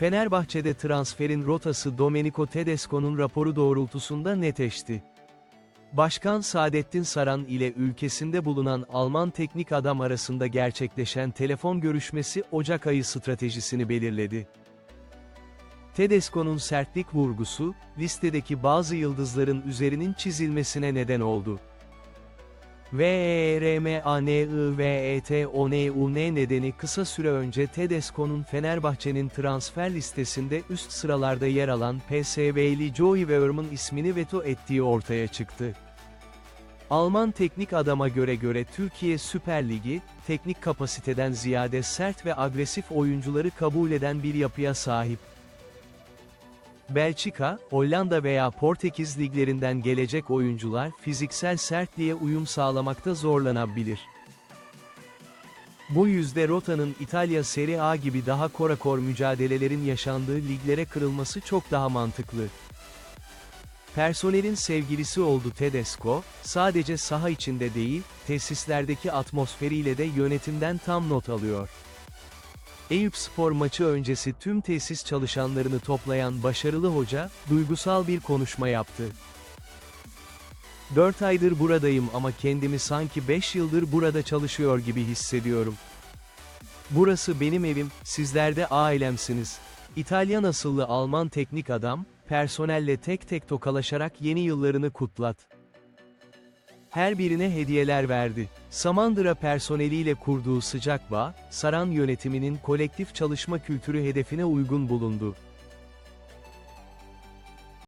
Fenerbahçe'de transferin rotası Domenico Tedesco'nun raporu doğrultusunda netleşti. Başkan Saadettin Saran ile ülkesinde bulunan Alman teknik adam arasında gerçekleşen telefon görüşmesi Ocak ayı stratejisini belirledi. Tedesco'nun sertlik vurgusu, listedeki bazı yıldızların üzerinin çizilmesine neden oldu. E VERMANIVETONUN nedeni kısa süre önce Tedesco'nun Fenerbahçe'nin transfer listesinde üst sıralarda yer alan PSV'li Joey Verm'ın ismini veto ettiği ortaya çıktı. Alman teknik adama göre göre Türkiye Süper Ligi, teknik kapasiteden ziyade sert ve agresif oyuncuları kabul eden bir yapıya sahip. Belçika, Hollanda veya Portekiz liglerinden gelecek oyuncular fiziksel sertliğe uyum sağlamakta zorlanabilir. Bu yüzde rotanın İtalya Serie A gibi daha korakor mücadelelerin yaşandığı liglere kırılması çok daha mantıklı. Personelin sevgilisi oldu Tedesco, sadece saha içinde değil, tesislerdeki atmosferiyle de yönetimden tam not alıyor. Eyüp Spor maçı öncesi tüm tesis çalışanlarını toplayan başarılı hoca, duygusal bir konuşma yaptı. 4 aydır buradayım ama kendimi sanki 5 yıldır burada çalışıyor gibi hissediyorum. Burası benim evim, sizler de ailemsiniz. İtalyan asıllı Alman teknik adam, personelle tek tek tokalaşarak yeni yıllarını kutlat. Her birine hediyeler verdi. Samandıra personeliyle kurduğu sıcak bağ, Saran yönetiminin kolektif çalışma kültürü hedefine uygun bulundu.